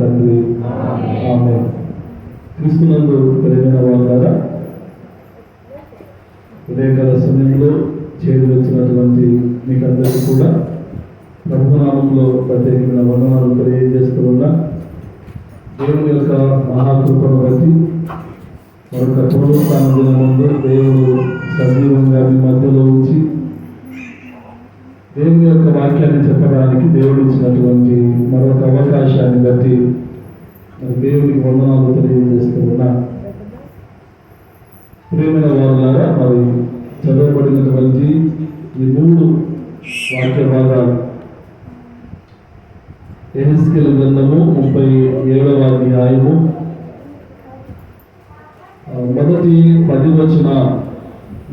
క్రిస్తునందు ఆమె క్రీస్తునందు కలిగిన వాళ్ళారా ఉదయకాల సమయంలో చేరి వచ్చినటువంటి మీకు అందరికీ కూడా ప్రభునామంలో ప్రత్యేకమైన వందనాలు తెలియజేస్తూ ఉన్నా దేవుని యొక్క మహాకృపను బట్టి మరొక పూర్వస్థానం దినముందు దేవుడు సజీవంగా మీ మధ్యలో ఉంచి దేవుని యొక్క వాక్యాన్ని చెప్పడానికి దేవుడు ఇచ్చినటువంటి మరొక అవకాశాన్ని బట్టి మరి దేవునికి వందనాలు తెలియజేస్తూ ఉన్నా. ప్రేమైన వారులారా మరి చదవబడినటువంటి ఈ మూడు వాక్య భాగాలు ఎహెస్కెల్ గ్రంథము ముప్పై ఏడవ అధ్యాయము. మొదటి పది వచన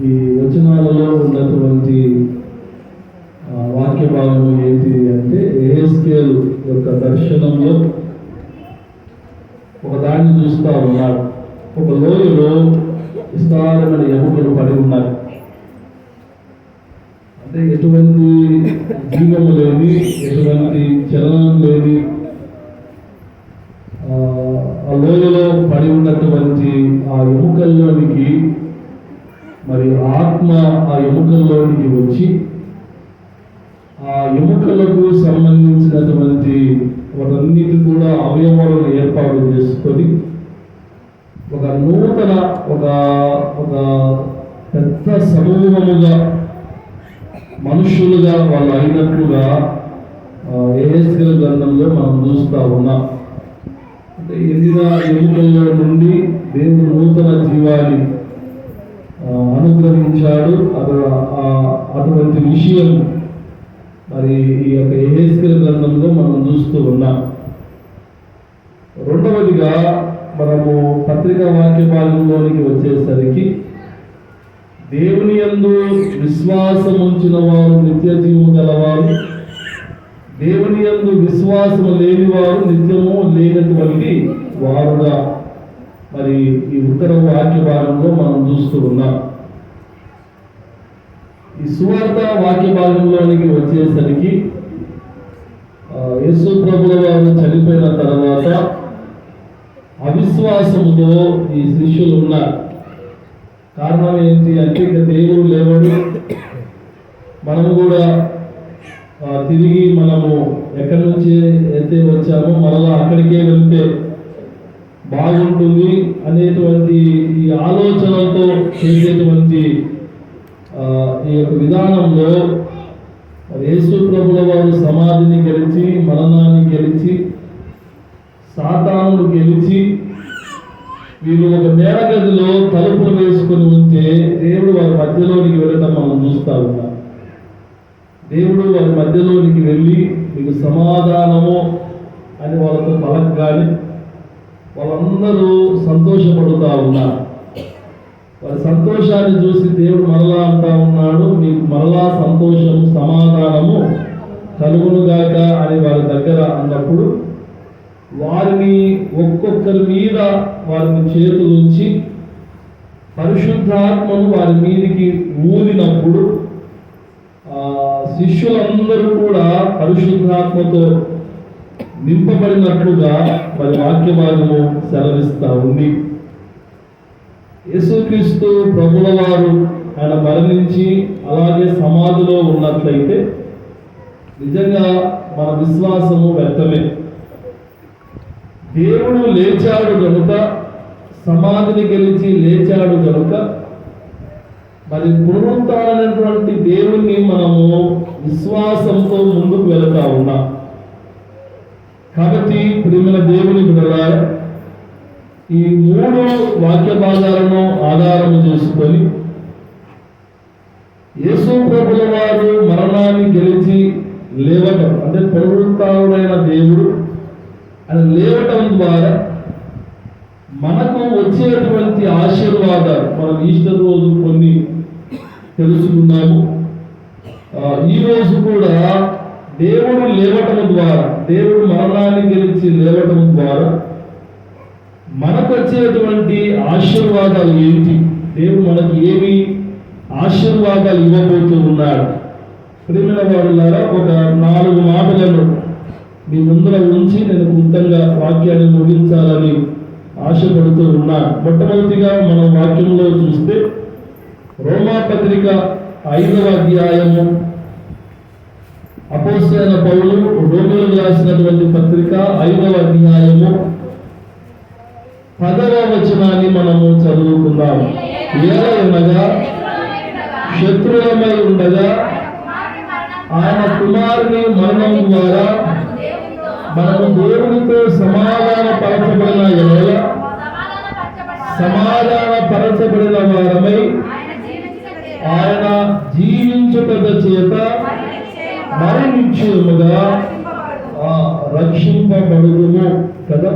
ఈ వచనాలలో ఉన్నటువంటి వాక్య భాగం ఏంటి అంటే ఎహెస్కేల్ యొక్క దర్శనంలో ఒక దాన్ని చూస్తా ఉన్నాడు ఒక లోయలో విస్తారమైన ఎముకలు పడి ఉన్నారు. అంటే ఎటువంటి జీవము లేని ఎటువంటి చలనం లేని ఆ, ఆ లోయలో పడి ఉన్నటువంటి ఆ ఎముకల్లోనికి మరి ఆత్మ ఆ ఎముకల్లోనికి వచ్చి ఒక ఒక పెద్ద సమూహముగా మనుషులుగా వాళ్ళు అయినట్లుగా ఏఎస్ఎల్ గ్రంథంలో మనం చూస్తూ ఉన్నాం. అంటే ఎదిన ఎముకల్లో నుండి దేవుడు నూతన జీవాన్ని అనుగ్రహించాడు. అతడు అటువంటి విషయం మరి ఈ యొక్క ఏహెస్కల్ గ్రంథంలో మనం చూస్తూ ఉన్నాం. రెండవదిగా మనము పత్రిక వాక్య భాగంలోనికి వచ్చేసరికి దేవుని యందు విశ్వాసం ఉంచిన వారు నిత్య జీవం గలవారు దేవుని యందు విశ్వాసం లేని వారు నిత్యము లేనటువంటి వారుగా మరి ఈ ఉత్తర వాక్య భాగంలో మనం చూస్తూ ఉన్నాం. ఈ సువార్త వాక్య భాగంలోనికి వచ్చేసరికి ఆ, యేసు ప్రభుల వారు చనిపోయిన తర్వాత అవిశ్వాసముతో ఈ శిష్యులు ఉన్నారు కారణం ఏంటి అంటే ఇక దేవుడు లేవడు. మనం కూడా తిరిగి మనము ఎక్కడి నుంచి అయితే వచ్చామో మరలా అక్కడికే వెళ్తే బాగుంటుంది అనేటువంటి ఈ ఆలోచనలతో చేసేటువంటి ఈ యొక్క విధానంలో యేసు ప్రభుల వారు సమాధిని గెలిచి మరణాన్ని గెలిచి సాతాను గెలిచి వీరు ఒక మేడ గదిలో తలుపులు వేసుకొని ఉంటే దేవుడు వారి మధ్యలోనికి వెళ్ళటం మనం చూస్తా ఉన్నాం దేవుడు వారి మధ్యలోనికి వెళ్ళి మీకు సమాధానము అని వాళ్ళతో పలకగానే వాళ్ళందరూ సంతోషపడుతూ ఉన్నారు. వారి సంతోషాన్ని చూసి దేవుడు మరలా అంటా ఉన్నాడు మీకు మరలా సంతోషము సమాధానము కలుగునుగాక అని వారి దగ్గర అన్నప్పుడు వారిని ఒక్కొక్కరి మీద వారిని చేతులు ఉంచి పరిశుద్ధాత్మను వారి మీదకి ఊదినప్పుడు శిష్యులందరూ కూడా పరిశుద్ధాత్మతో నింపబడినట్లుగా మరి వాక్య భాగము సెలవిస్తా ఉంది. యేసుక్రీస్తు ప్రభుల వారు ఆయన మరణించి అలాగే సమాధిలో ఉన్నట్లయితే నిజంగా మన విశ్వాసము వ్యర్థమే. దేవుడు లేచాడు కనుక సమాధిని గెలిచి లేచాడు కనుక మరి పునరుత్నటువంటి దేవుణ్ణి మనము విశ్వాసంతో ముందుకు వెళతా ఉన్నాం. కాబట్టి ప్రియమైన దేవుని బిడ్డలారా ఈ మూడు వాక్య భాగాలను ఆధారం చేసుకొని యేసు ప్రభుల వారు మరణాన్ని గెలిచి లేవటం అంటే పునరుత్డైన దేవుడు అది లేవటం ద్వారా మనకు వచ్చేటువంటి ఆశీర్వాదాలు మనం ఈస్టర్ రోజు కొన్ని తెలుసుకున్నాము. ఈరోజు ఈ రోజు కూడా దేవుడు లేవటం ద్వారా దేవుడు మరణాన్ని గెలిచి లేవటం ద్వారా మనకు వచ్చేటువంటి ఆశీర్వాదాలు ఏంటి? దేవుడు మనకి ఏమి ఆశీర్వాదాలు ఇవ్వబోతూ ఉన్నాడు? ప్రేమిన వారులారా ఒక నాలుగు మాటలను మీ ముందర ఉంచి నేను క్లుప్తంగా వాక్యాన్ని ముగించాలని ఆశపడుతూ ఉన్నా. మొట్టమొదటిగా మనం వాక్యంలో చూస్తే రోమా పత్రిక ఐదవ అధ్యాయము. అపోసైన పౌలు రోమిలకు రాసినటువంటి పత్రిక ఐదవ అధ్యాయము. పదవ వచనాన్ని మనము చదువుకుందాం. ఏలయనగా శత్రువులమై ఉండగా ఆయన కుమారుని మరణం ద్వారా మనము దేవునితో సమాధాన పరచబడిన ఎడల సమాధాన పరచబడిన వారమై ఆయన జీవించుట చేత మరి నిశ్చయముగా ఆ, కదా?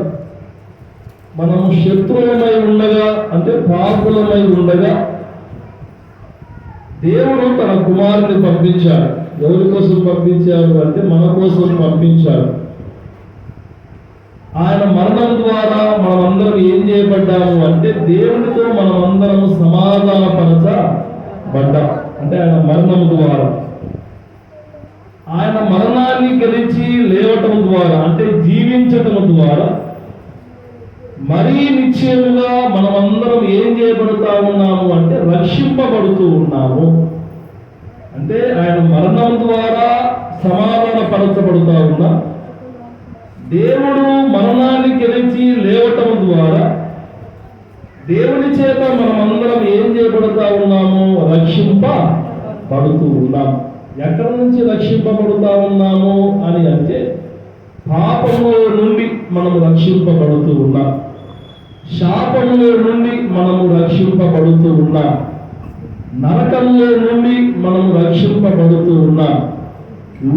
మనము శత్రువులమై ఉండగా అంటే పాపులమై ఉండగా దేవుడు తన కుమారుని పంపించాడు. ఎవరి కోసం పంపించాడు అంటే మన కోసం పంపించాడు. ఆయన మరణం ద్వారా మనమందరం ఏం చేయబడ్డాము అంటే దేవునితో మనమందరము సమాధానపరచబడ్డాం అంటే ఆయన మరణం ద్వారా. ఆయన మరణాన్ని గెలిచి లేవటం ద్వారా అంటే జీవించటం ద్వారా మరీ నిశ్చయముగా మనమందరం ఏం చేయబడుతా ఉన్నాము అంటే రక్షింపబడుతూ ఉన్నాము. అంటే ఆయన మరణం ద్వారా సమాధానపరచబడుతూ ఉన్నాం దేవుడు మరణాన్ని గెలిచి లేవటం ద్వారా దేవుని చేత మనమందరం ఏం చేయబడుతా ఉన్నాము రక్షింపబడుతూ ఉన్నాం. ఎక్కడి నుంచి రక్షింపబడుతా ఉన్నాము అని అంటే పాపములో నుండి మనము రక్షింపబడుతూ ఉన్నాం. శాపముల నుండి మనము రక్షింపబడుతూ ఉన్నాం. నరకంలో నుండి మనము రక్షింపబడుతూ ఉన్నాం.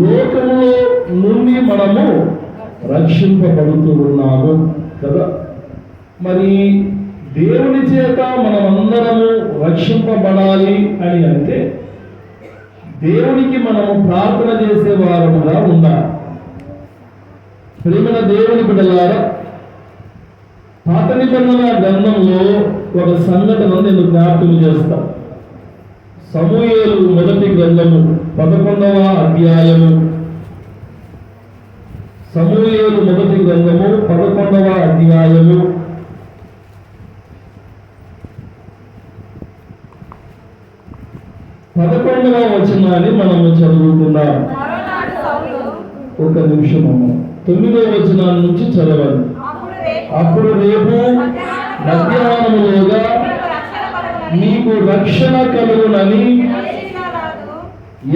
లోకంలో నుండి మనము రక్షింపబడుతూ ఉన్నాము కదా. మరి దేవుని చేత మనమందరము రక్షింపబడాలి అని అంటే దేవునికి మనము ప్రార్థన చేసే వారముగా ఉండాలి. ప్రేమల దేవుని బిడ్డలారా పాత నిబంధన గ్రంథంలో ఒక సంఘటన నేను జ్ఞాపకం చేస్తాను సమూహలు మొదటి గ్రంథము పదకొండవ అధ్యాయము సమూయేలు మొదటి గ్రంథము పదకొండవ అధ్యాయము. పదకొండవ వచనాన్ని మనము చదువుకుందాం. సౌలు ఒక నిమిషం అమ్మ. తొమ్మిదవ వచనాల నుంచి చదవండి. అప్పుడు రేపు మధ్యాహ్నములోగా మీకు రక్షణ కలుగునని.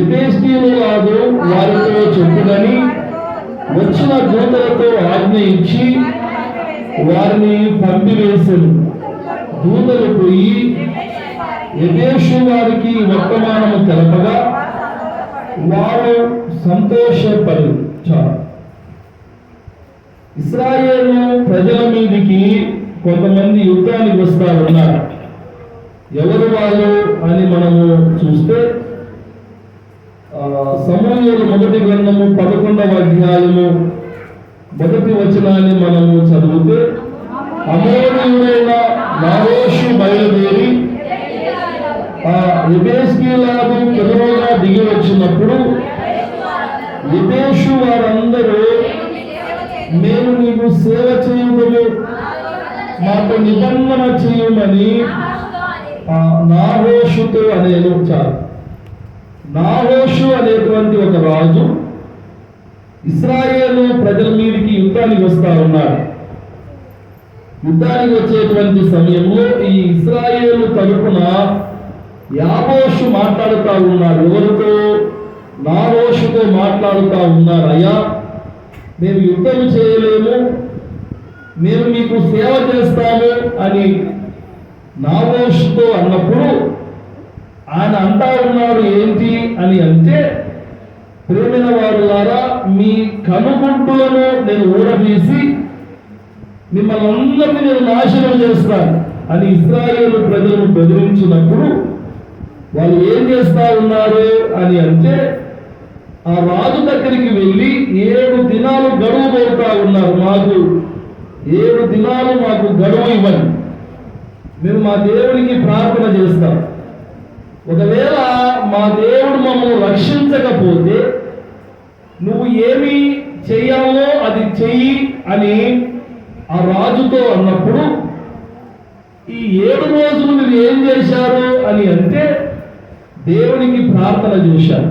ఎబేస్తీలు కాదు వారితో చెప్పుదని వచ్చిన దూతలతో ఆజ్ఞయించి వారిని పంపివేశారు. దూతలు పోయి ఎబేషు వారికి వర్తమానము తెలపగా వారు సంతోషపడు చాలు ఇస్రాయేలు ప్రజల మీదికి కొంతమంది యుద్ధానికి వస్తా ఉన్నారు. ఎవరు వాళ్ళు అని మనము చూస్తే మొదటి గ్రంథము పదకొండవ అధ్యాయము. మొదటి వచనాన్ని మనము చదివితే అమోనీయుడైన నారోషు బయలుదేరి ఆ ఎబేస్కీలాగు కెదరోగా దిగి వచ్చినప్పుడు విదేశు వారందరూ మేము నీకు సేవ చేయుటము మాకు నిబంధన చేయమని ఆ నాహోషుతో అనేను చాలు నాహోషు అనేటువంటి ఒక రాజు ఇస్రాయేలు ప్రజల మీదకి యుద్ధానికి వస్తా ఉన్నాడు. యుద్ధానికి వచ్చేటువంటి సమయంలో ఈ ఇస్రాయేలు తరపున యాబోషు మాట్లాడుతా ఉన్నారు ఎవరితో? నారోషుతో మాట్లాడుతా ఉన్నారు అయ్యా మేము యుద్ధం చేయలేము మేము మీకు సేవ చేస్తాము అని నారోషుతో అన్నప్పుడు ఆయన అంటా ఉన్నాడు ఏంటి అని అంటే ప్రేమైన వారులారా మీ కనుగుంటులను నేను ఊరవేసి మిమ్మల్ని అందరినీ నేను నాశనం చేస్తాను అని ఇస్రాయేల్ ప్రజలను బెదిరించినప్పుడు వాళ్ళు ఏం చేస్తా ఉన్నారు అని అంటే ఆ రాజు దగ్గరికి వెళ్ళి ఏడు దినాలు గడువు కోరుతా ఉన్నారు మాకు ఏడు దినాలు మాకు గడువు ఇవ్వండి. మేము మా దేవునికి ప్రార్థన చేస్తాం. ఒకవేళ మా దేవుడు మమ్మల్ని రక్షించకపోతే నువ్వు ఏమి చెయ్యాలో అది చెయ్యి అని ఆ రాజుతో అన్నప్పుడు ఈ ఏడు రోజులు మీరు ఏం చేశారు అని అంటే దేవునికి ప్రార్థన చేశారు.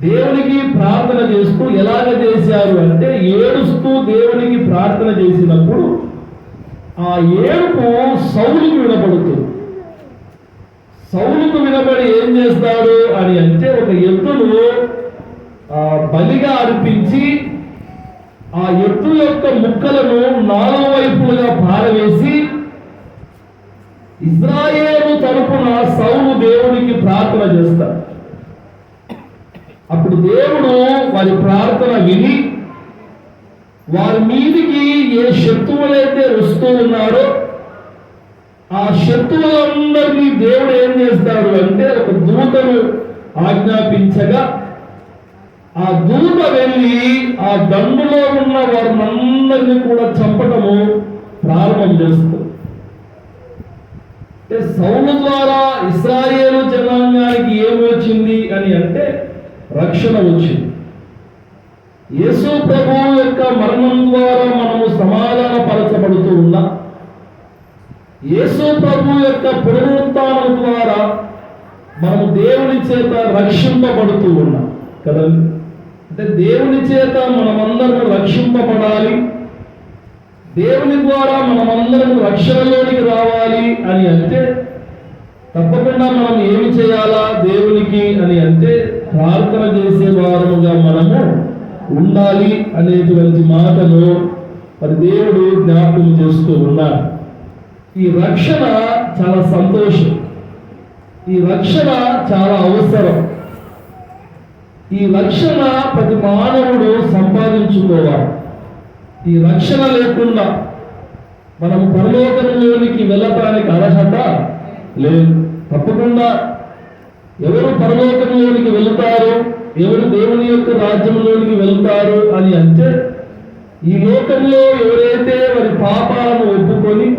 దేవునికి ప్రార్థన చేస్తూ ఎలాగ చేశారు అంటే ఏడుస్తూ దేవునికి ప్రార్థన చేసినప్పుడు ఆ ఏడుపు సౌలుకు వినపడుతుంది. సౌలుకు వినబడి ఏం చేస్తాడు అని అంటే ఒక ఎద్దును ఆ, బలిగా అర్పించి ఆ ఎద్దు యొక్క ముక్కలను నాలుగు వైపులుగా పారవేసి ఇజ్రాయేలు తరపున సౌలు దేవునికి ప్రార్థన చేస్తాడు. అప్పుడు దేవుడు వారి ప్రార్థన విని వారి మీదికి ఏ శత్రువులైతే వస్తూ ఉన్నారో ఆ శత్రువులందరినీ దేవుడు ఏం చేస్తాడు అంటే ఒక దూతను ఆజ్ఞాపించగా ఆ దూత వెళ్ళి ఆ దండులో ఉన్న వారినందరినీ కూడా చంపటము ప్రారంభం చేస్తుంది. సౌలు ద్వారా ఇస్రాయేలు జనాంగానికి ఏమి వచ్చింది అని అంటే రక్షణ వచ్చింది. యేసు ప్రభు యొక్క మరణం ద్వారా మనము సమాధానం యేసు ప్రభు యొక్క పునరుత్నం ద్వారా మనము దేవుని చేత రక్షింపబడుతూ ఉన్నాం. కదండి అంటే దేవుని చేత మనమందరం రక్షింపబడాలి. దేవుని ద్వారా మనమందరం రక్షణలోనికి రావాలి అని అంటే తప్పకుండా మనం ఏమి చేయాలా? దేవునికి అని అంటే ప్రార్థన చేసే వారముగా మనము ఉండాలి అనేటువంటి మాటను మరి దేవుడు జ్ఞాపకం చేస్తూ ఉన్నాడు. ఈ రక్షణ చాలా సంతోషం. ఈ రక్షణ చాలా అవసరం. ఈ రక్షణ ప్రతి మానవుడు సంపాదించుకోవాలి. ఈ రక్షణ లేకుండా మనం పరలోకంలోనికి వెళ్ళటానికి అర్హత లేదు. తప్పకుండా ఎవరు పరలోకంలోనికి వెళ్తారు ఎవరు దేవుని యొక్క రాజ్యంలోనికి వెళ్తారు అని అంటే ఈ లోకంలో ఎవరైతే వారి పాపాలను ఒప్పుకొని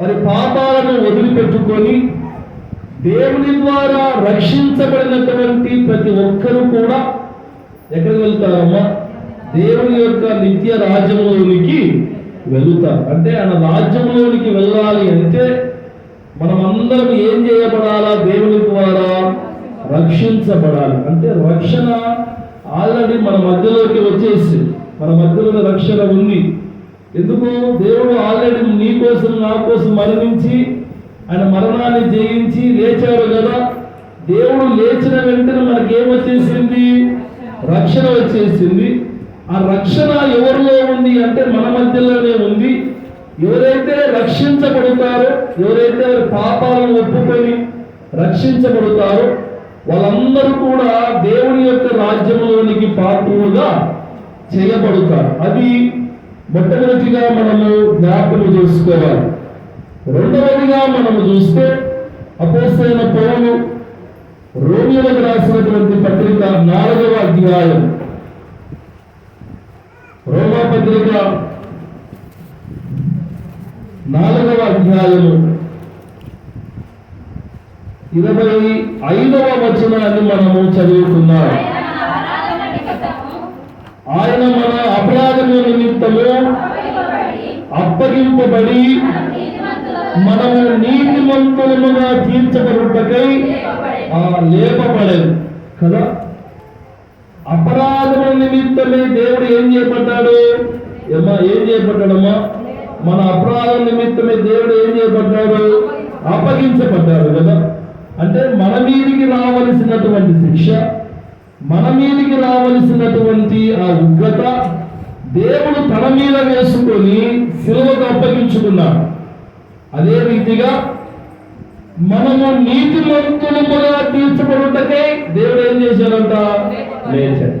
వారి పాపాలను వదిలిపెట్టుకొని దేవుని ద్వారా రక్షించబడినటువంటి ప్రతి ఒక్కరూ కూడా ఎక్కడికి వెళ్తారమ్మా? దేవుని యొక్క నిత్య రాజ్యంలోనికి వెళుతారు. అంటే ఆయన రాజ్యంలోనికి వెళ్ళాలి అంటే మనం అందరం ఏం చేయబడాలా? దేవుని ద్వారా రక్షించబడాలి. అంటే రక్షణ ఆల్రెడీ మన మధ్యలోకి వచ్చేసి మన మధ్యలో రక్షణ ఉంది. ఎందుకు? దేవుడు ఆల్రెడీ నీ కోసం నా కోసం మరణించి ఆయన మరణాన్ని జయించి లేచాడు కదా. దేవుడు లేచిన వెంటనే మనకి ఏమొచ్చేసింది రక్షణ వచ్చేసింది. ఆ రక్షణ ఎవరిలో ఉంది అంటే మన మధ్యలోనే ఉంది. ఎవరైతే రక్షించబడతారో ఎవరైతే పాపాలను ఒప్పుకొని రక్షించబడతారో వాళ్ళందరూ కూడా దేవుని యొక్క రాజ్యంలోనికి పాత్రులుగా చేయబడతారు. అది మొట్టమొదటిగా మనము జ్ఞాపకం చేసుకోవాలి. రెండవదిగా మనము చూస్తే అపోసైన పౌరులు రోమిలకు రాసినటువంటి పత్రిక నాలుగవ అధ్యాయం. రోమా పత్రిక నాలుగవ అధ్యాయము. ఇరవై ఐదవ వచనాన్ని మనము చదువుకున్నాం ఆయన మన అపరాధముల నిమిత్తము అప్పగింపబడి, అప్పగింపబడి మనము తీర్చబడుటకై ఆ లేపబడేది కదా? అపరాధముల నిమిత్తమే దేవుడు ఏం చేయబడ్డాడు? ఏమా ఏం చేయబడ్డాడమ్మా? మన అపరాధం నిమిత్తమే దేవుడు ఏం చేయబడ్డాడు? అప్పగించబడ్డాడు కదా? అంటే మన మీదికి రావలసినటువంటి శిక్ష మన మీదకి రావలసినటువంటి ఆ ఉగ్రత దేవుడు తన మీద వేసుకొని సిలువకు అప్పగించుకున్నాడు. అదే రీతిగా మనము నీతిమంతులముగా తీర్చబడుటకై దేవుడు ఏం చేశాడంట? లేచాడు.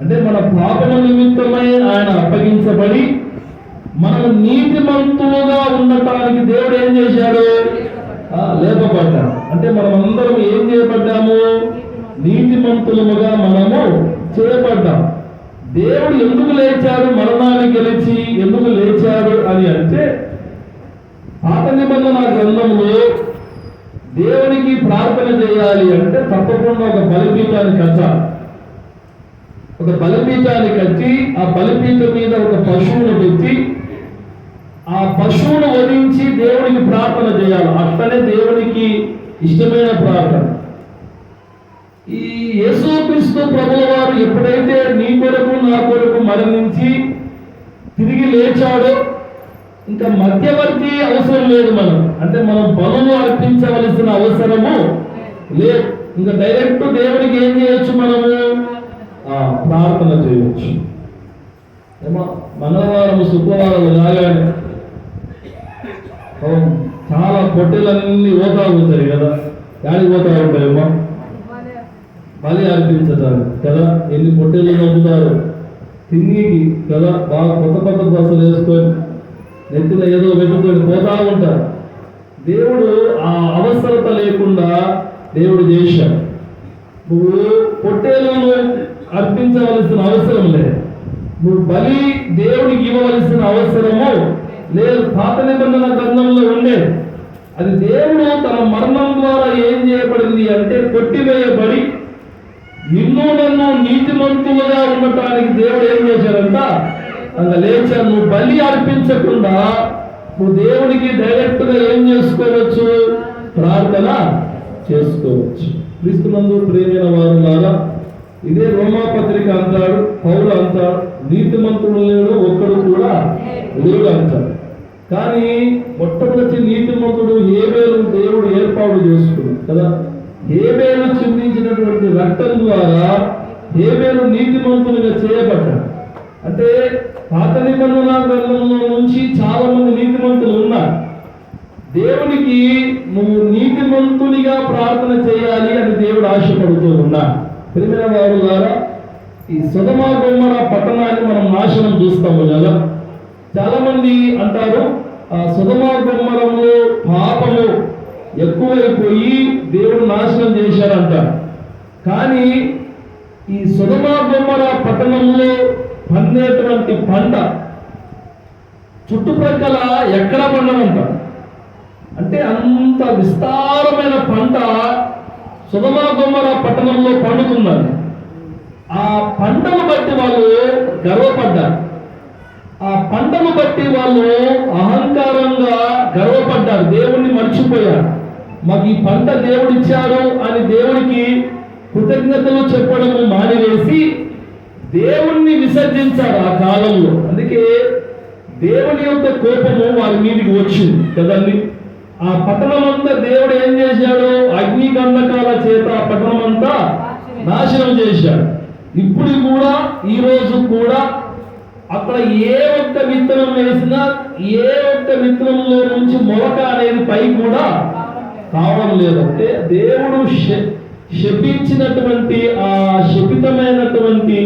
అంటే మన పాపల నిమిత్తమై ఆయన అప్పగించబడి మనము నీతిమంతులుగా ఉండటానికి దేవుడు ఏం చేశాడు? లేపబడ్డాడు. అంటే మనం అందరం ఏం చేయబడ్డాము? నీతిమంతులముగా మనము చేయబడ్డాం. దేవుడు ఎందుకు లేచాడు? మరణాన్ని గెలిచి ఎందుకు లేచాడు అని అంటే పాత నిబంధన గ్రంథంలో దేవునికి ప్రార్థన చేయాలి అంటే తప్పకుండా ఒక బలిపీఠాన్ని కట్టాలి. ఒక బలిపీఠాన్ని కట్టి ఆ బలిపీఠం మీద ఒక పశువును పెట్టి ఆ పశువును వధించి దేవునికి ప్రార్థన చేయాలి. అట్లనే దేవునికి ఇష్టమైన ప్రార్థన. ఈ యేసుక్రీస్తు ప్రభుల వారు ఎప్పుడైతే నీ కొరకు నా కొరకు మరణించి తిరిగి లేచాడో ఇంకా మధ్యవర్తి అవసరం లేదు మనం. అంటే మనం బలులు అర్పించవలసిన అవసరము లేదు. ఇంకా డైరెక్ట్ దేవుడికి ఏం చేయొచ్చు మనము? ప్రార్థన చేయొచ్చు. ఏమో మంగళవారం శుక్రవారం లాగాడు అవును, చాలా పొట్టెలన్నీ పోతా ఉంటాయి కదా. గాలి పోతా ఉంటాయేమో. బలి అర్పించడానికి కదా ఎన్ని పొట్టెలు నవ్వుతారు. తిన్నీకి కదా బాగా కొత్త కొత్త బస్సులు వేసుకొని నెత్తిన ఏదో పెట్టుకొని పోతా ఉంటారు. దేవుడు ఆ అవసరత లేకుండా దేవుడు చేశాడు. నువ్వు పొట్టేలను అర్పించవలసిన అవసరం లేదు. నువ్వు బలి దేవుడికి ఇవ్వవలసిన అవసరము లేదు పాత నిబంధన గ్రంథంలో ఉండే. అది దేవుడు తన మరణం ద్వారా ఏం చేయబడింది అంటే కొట్టివేయబడి నిన్ను నన్ను నీతిమంతులుగా ఉండటానికి దేవుడు ఏం చేశాడంట? అంత లేచా నువ్వు బలి అర్పించకుండా నువ్వు దేవునికి డైరెక్ట్గా ఏం చేసుకోవచ్చు? ప్రార్థన చేసుకోవచ్చు. క్రీస్తునందు ప్రేమైన వారులారా ఇదే రోమాపత్రిక అంటాడు పౌరు అంటాడు నీతిమంతుడు లేడు ఒక్కడు కూడా లేడు అంటాడు. కానీ మొట్టమొదటి నీతిమంతుడు వేలు దేవుడు ఏర్పాటు చేసుకున్నాడు కదా? ఏబేలు చిందించినటువంటి రక్తం ద్వారా ఏబేలు నీతిమంతులుగా చేయబడ్డాడు. అంటే పాత నిబంధన గ్రంథంలో నుంచి చాలా మంది నీతిమంతులు ఉన్నారు. దేవునికి నువ్వు నీతిమంతునిగా ప్రార్థన చేయాలి అని దేవుడు ఆశపడుతూ ఉన్నా ప్రియమైన వారు ద్వారా ఈ సుధమ బొమ్మల పట్టణాన్ని మనం నాశనం చూస్తాము కదా చాలా మంది అంటారు ఆ సుధమా బొమ్మలము పాపము ఎక్కువైపోయి దేవుడు నాశనం చేశాడంట కానీ ఈ సుధమా బొమ్మల పట్టణంలో పండేటువంటి పంట చుట్టుప్రక్కల ఎక్కడ అంటే అంత విస్తారమైన పంట సుధమా పట్టణంలో పండుతున్నది. ఆ పంటను బట్టి వాళ్ళు గర్వపడ్డారు. ఆ పంటను బట్టి వాళ్ళు అహంకారంగా గర్వపడ్డారు. దేవుణ్ణి మర్చిపోయారు. మాకు ఈ పంట దేవుడిచ్చారు అని దేవునికి కృతజ్ఞతలు చెప్పడము మానివేసి దేవుణ్ణి విసర్జించారు ఆ కాలంలో. అందుకే దేవుని యొక్క కోపము వారి మీదకి వచ్చింది కదండి? ఆ పట్టణం అంతా దేవుడు ఏం చేశాడు? అగ్ని గంధకాల చేత ఆ పట్టణం అంతా నాశనం చేశాడు. ఇప్పుడు కూడా ఈ రోజు కూడా అక్కడ ఏ ఒక్క విత్తనం వేసినా ఏ ఒక్క విత్తనంలో నుంచి మొలక అనేది పై కూడా కావడం లేదు. అంటే దేవుడు శ- శపించినటువంటి ఆ శపితమైనటువంటి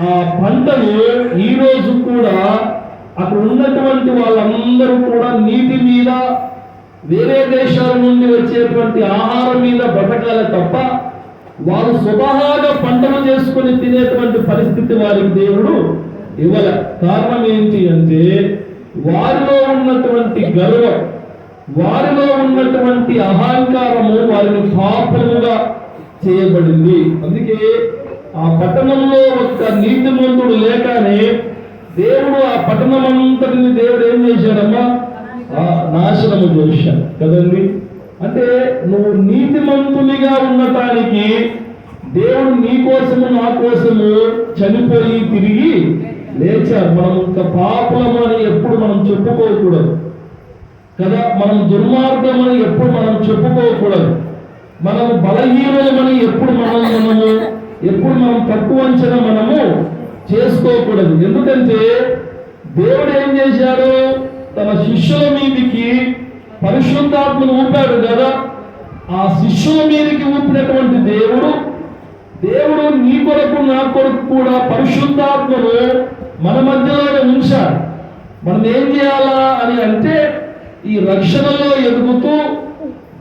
ఆ పంటను ఈ రోజు కూడా అక్కడ ఉన్నటువంటి వాళ్ళందరూ కూడా నీటి మీద వేరే దేశాల నుండి వచ్చేటువంటి ఆహారం మీద బతకాలి తప్ప వారు స్వతహాగా పంటలు చేసుకొని తినేటువంటి పరిస్థితి వారికి దేవుడు ఇవ్వల. కారణం ఏంటి అంటే వారిలో ఉన్నటువంటి గర్వం వారిలో ఉన్నటువంటి అహంకారము వారిని పాపముగా చేయబడింది. అందుకే ఆ పట్టణంలో ఒక్క నీతిమంతుడు లేకనే దేవుడు ఆ పట్టణం అంతటిని దేవుడు ఏం చేశాడమ్మా? నాశనము చేశాడు. కదండి? అంటే నువ్వు నీతిమంతునిగా ఉండటానికి దేవుడు నీ కోసము నా కోసము చనిపోయి తిరిగి లేచారు మనం ఇంకా పాపలము అని ఎప్పుడు మనం చెప్పుకోకూడదు. కదా? మనం దుర్మార్గమని ఎప్పుడు మనం చెప్పుకోకూడదు. మనము బలహీనమని ఎప్పుడు మనం మనము ఎప్పుడు మనం తక్కువ అంచనా మనము చేసుకోకూడదు. ఎందుకంటే దేవుడు ఏం చేశాడు? తన శిష్యుల మీదికి పరిశుద్ధాత్మను ఊపాడు కదా. ఆ శిష్యుల మీదకి ఊపినటువంటి దేవుడు దేవుడు నీ కొరకు నా కొరకు కూడా పరిశుద్ధాత్మను మన మధ్యలోనే ఉంచాడు. మనం ఏం చేయాలా అని అంటే ఈ రక్షణలో ఎదుగుతూ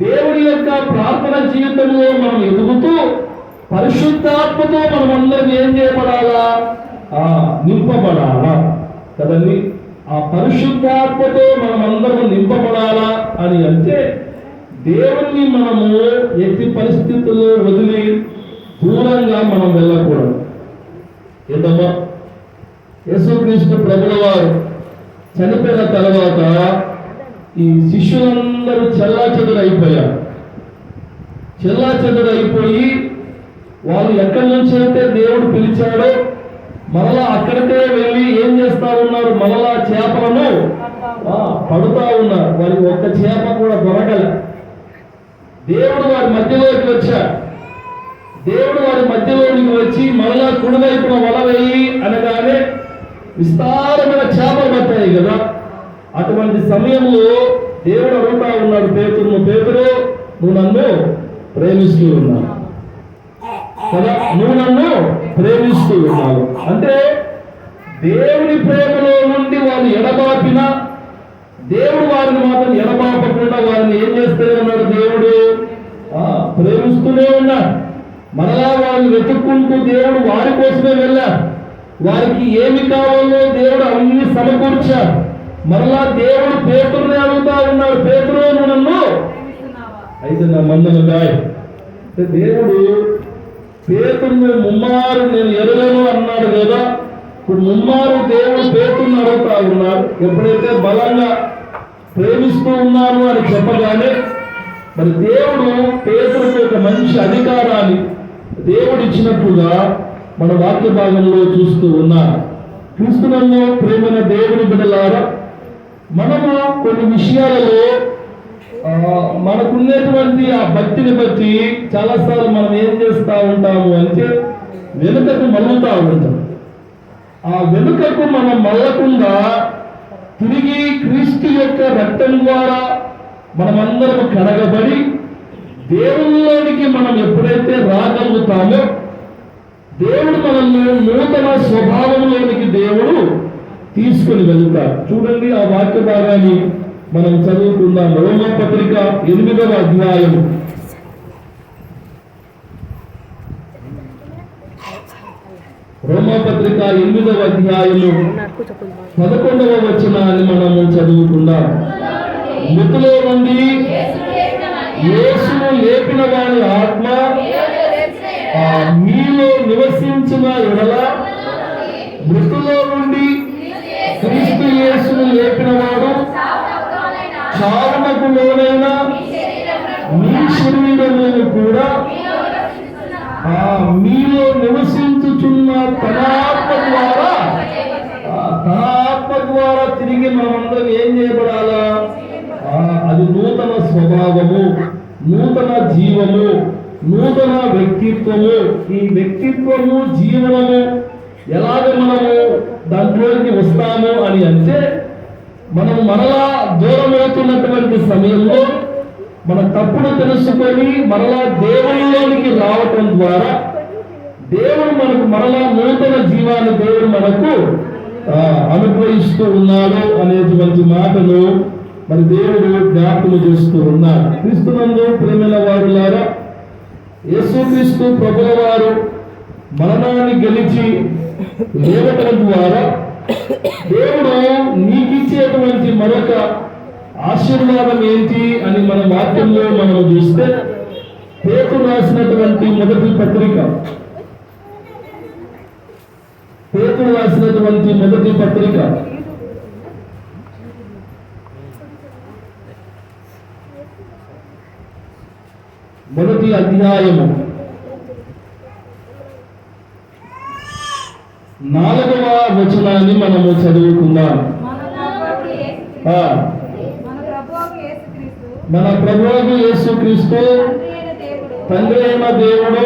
దేవుడి యొక్క ప్రార్థన జీవితంలో మనం ఎదుగుతూ పరిశుద్ధాత్మతో మనం అందరం ఏం చేయబడాలా? నింపబడాలా? కదండి? ఆ పరిశుద్ధాత్మతో మనం అందరం నింపబడాలా అని అంటే దేవుణ్ణి మనము ఎట్టి పరిస్థితుల్లో వదిలి దూరంగా మనం వెళ్ళకూడదు. ఏంటమ్మా? యేసుక్రీస్తు ప్రభుల వారు చనిపోయిన తర్వాత ఈ శిష్యులందరూ చెల్లా అయిపోయారు చెల్లా అయిపోయి వాళ్ళు ఎక్కడి నుంచి అయితే దేవుడు పిలిచాడో మరలా అక్కడికే వెళ్ళి ఏం చేస్తా ఉన్నారు? మరలా చేపలను పడుతా ఉన్నారు. మరి ఒక్క చేప కూడా దొరకల. దేవుడు వారి మధ్యలోకి వచ్చాడు. దేవుడు వారి మధ్యలోనికి వచ్చి మరలా కుడివైపున వల వేయి అనగానే విస్తారమైన చేపలు పట్టాయి కదా. అటువంటి సమయంలో దేవుడు అడుగుతా ఉన్నాడు పేతురు పేతురు నువ్వు నన్ను ప్రేమిస్తూ ఉన్నావు. కదా? నువ్వు నన్ను ప్రేమిస్తూ ఉన్నావు. అంటే దేవుని ప్రేమలో నుండి వాళ్ళు ఎడబాపిన దేవుడు వారిని మాత్రం ఎడబాపకుండా వారిని ఏం చేస్తూనే ఉన్నాడు దేవుడు? ప్రేమిస్తూనే ఉన్నాడు. మరలా వాళ్ళని వెతుక్కుంటూ దేవుడు వారి కోసమే వెళ్ళాడు. వారికి ఏమి కావాలో దేవుడు అన్ని సమకూర్చాడు. మరలా దేవుడు పేతురుని అడుగుతా ఉన్నాడు పేతురు నన్ను అయితే నా అంటే దేవుడు పేతుర్ని ముమ్మారు నేను ఎరుగను అన్నాడు కదా. ఇప్పుడు ముమ్మారు దేవుడు పేతుడిని అడుగుతా ఉన్నాడు. ఎప్పుడైతే బలంగా ప్రేమిస్తూ ఉన్నాను అని చెప్పగానే మరి దేవుడు పేతురికి ఒక మంచి అధికారాన్ని దేవుడు ఇచ్చినట్లుగా మన వాక్య భాగంలో చూస్తూ ఉన్నారు. క్రీస్తునంలో ప్రేమైన దేవుని బిడ్డలారా మనము కొన్ని విషయాలలో మనకున్నటువంటి ఆ భక్తిని బట్టి చాలాసార్లు మనం ఏం చేస్తూ ఉంటాము అంటే వెనుకకు మళ్ళుతూ ఉంటాం. ఆ వెనుకకు మనం మళ్ళకుండా తిరిగి క్రీస్తు యొక్క రక్తం ద్వారా మనమందరం కడగబడి దేవుళ్ళలోనికి మనం ఎప్పుడైతే రాగలుగుతామో దేవుడు మనల్ని నూతన స్వభావంలోనికి దేవుడు తీసుకుని వెళ్తారు చూడండి ఆ వాక్య భాగాన్ని మనం చదువుకుందాం. రోమా పత్రిక ఎనిమిదవ అధ్యాయం. రోమా పత్రిక ఎనిమిదవ అధ్యాయము. పదకొండవ వచనాన్ని మనము చదువుకుందాం. మృతులో నుండి యేసును లేపిన వారి ఆత్మ మీలో నివసించిన ఎడల మృతులో నుండి క్రీస్తు యేసును లేపిన వాడు చావునకు లోనైన మీ శరీరములను కూడా ఆ మీలో నివసించుచున్న తన ఆత్మ ద్వారా ఆ తన ఆత్మ ద్వారా తిరిగి మనమందరం ఏం చేయబడాలా? అది నూతన స్వభావము నూతన జీవము నూతన వ్యక్తిత్వము. ఈ వ్యక్తిత్వము జీవనము ఎలాగ మనము దాంట్లోకి వస్తాము అని అంటే మనం మరలా దూరం అవుతున్నటువంటి సమయంలో మన తప్పును తెలుసుకొని మరలా దేవునిలోనికి రావటం ద్వారా దేవుడు మనకు మరలా నూతన జీవాన్ని దేవుడు మనకు అనుగ్రహిస్తూ ఉన్నాడు అనేటువంటి మాటను మరి దేవుడు జ్ఞాపకం చేస్తూ ఉన్నాడు క్రీస్తునందు ప్రేమల వారులారా యేసుక్రీస్తు ప్రభుల వారు మరణాన్ని గెలిచి లేవటం ద్వారా దేవుడు నీకిచ్చేటువంటి మరొక ఆశీర్వాదం ఏంటి అని మన వాక్యంలో మనం చూస్తే పేరు రాసినటువంటి మొదటి పత్రిక. పేతుడు రాసినటువంటి మొదటి పత్రిక. మొదటి అధ్యాయము. నాలుగవ వచనాన్ని మనము చదువుకుందాం ఆ, మన ప్రభువు యేసుక్రీస్తు క్రీస్తు తండ్రి అయిన దేవుడు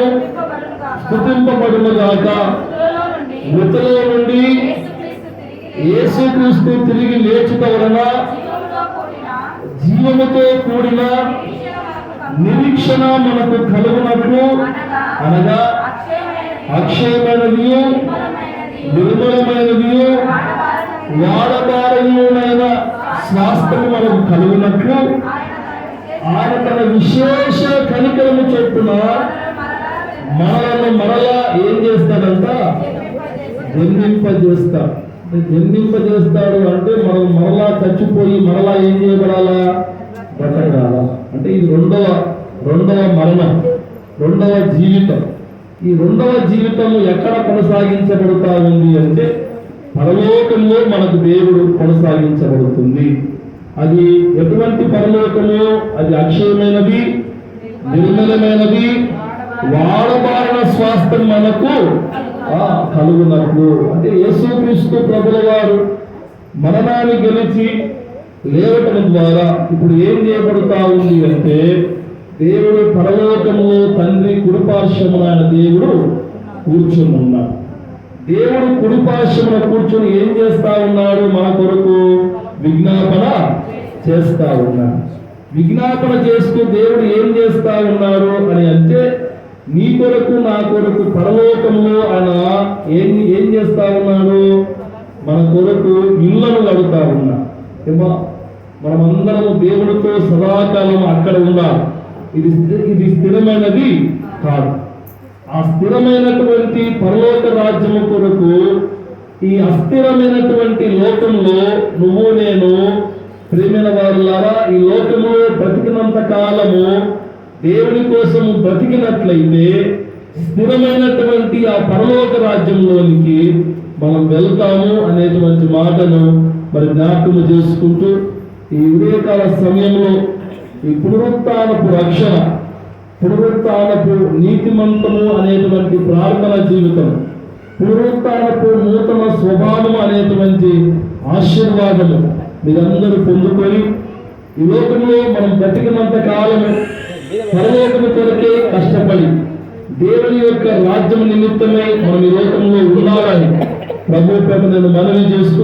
తండ్రి గాక. నుండి మృతుల నుండి యేసుక్రీస్తు తిరిగి యేసుక్రీస్తు లేచుట వలన జీవముతో కూడిన నిరీక్షణ మనకు కలుగునట్లు అనగా అక్షయమైనది, అక్షయమైనది నిర్మలమైనది, శాస్త్రం వాడబారమైన స్వాస్థ్యం మనకు కలుగునట్లు ఆయన తన విశేష తన విశేష కనికరము చొప్పున మరలా ఏం చేస్తాడంట? జన్మింపజేస్తాడు. జన్మింపజేస్తాడు అంటే మనం మరలా చచ్చిపోయి మరలా ఏం చేయబడాలా? బ్రతకడాలా అంటే ఇది రెండవ రెండవ మరణం రెండవ జీవితం. ఈ రెండవ జీవితము ఎక్కడ కొనసాగించబడుతా ఉంది అంటే పరలోకంలో మనకు దేవుడు కొనసాగించబడుతుంది. అది ఎటువంటి పరలోకము? అది అక్షయమైనది నిర్మలమైనది వాడబారిన స్వాస్థ్యం మనకు కలుగునట్లు. అంటే యేసుక్రీస్తు ప్రభుల వారు మరణాన్ని గెలిచి లేవటం ద్వారా ఇప్పుడు ఏం చేయబడుతా ఉంది అంటే దేవుడు పరలోకములో తండ్రి కుడిపార్శ్వమున దేవుడు కూర్చుని ఉన్నాడు. దేవుడు కుడిపార్శ్వమున కూర్చొని ఏం చేస్తా ఉన్నాడు? మన కొరకు విజ్ఞాపన చేస్తా ఉన్నాడు. విజ్ఞాపన చేస్తూ దేవుడు ఏం చేస్తా ఉన్నాడు అని అంటే నీ కొరకు నా కొరకు పరలోకంలో ఆయన ఏం ఏం చేస్తా ఉన్నాడు? మన కొరకు ఇళ్ళను కడుతా ఉన్నా ఏమో మనమందరం దేవుడితో సదాకాలం అక్కడ ఉండాలి. ఇది ఇది స్థిరమైనది కాదు. ఆ స్థిరమైనటువంటి పరలోక రాజ్యము కొరకు ఈ అస్థిరమైనటువంటి లోకంలో నువ్వు నేను ప్రేమైన వారులారా ఈ లోకంలో బ్రతికినంత కాలము దేవుని కోసం బ్రతికినట్లయితే స్థిరమైనటువంటి ఆ పరలోక రాజ్యంలోనికి మనం వెళ్తాము అనేటువంటి మాటను మరి జ్ఞాపకం చేసుకుంటూ ఈ ఉదయకాల సమయంలో ఈ పునరుత్నపు రక్షణ పునరుత్నపు నీతిమంతము అనేటువంటి ప్రార్థన జీవితం పునరుత్నపు నూతన స్వభావం అనేటువంటి ఆశీర్వాదము మీరందరూ పొందుకొని ఈ లోకంలో మనం బ్రతికినంత కాలము పరలోకము కొరకే కష్టపడి దేవుని యొక్క రాజ్యం నిమిత్తమై మనం ఈ లోకంలో ఉండాలని ప్రభు నేను మనవి చేస్తూ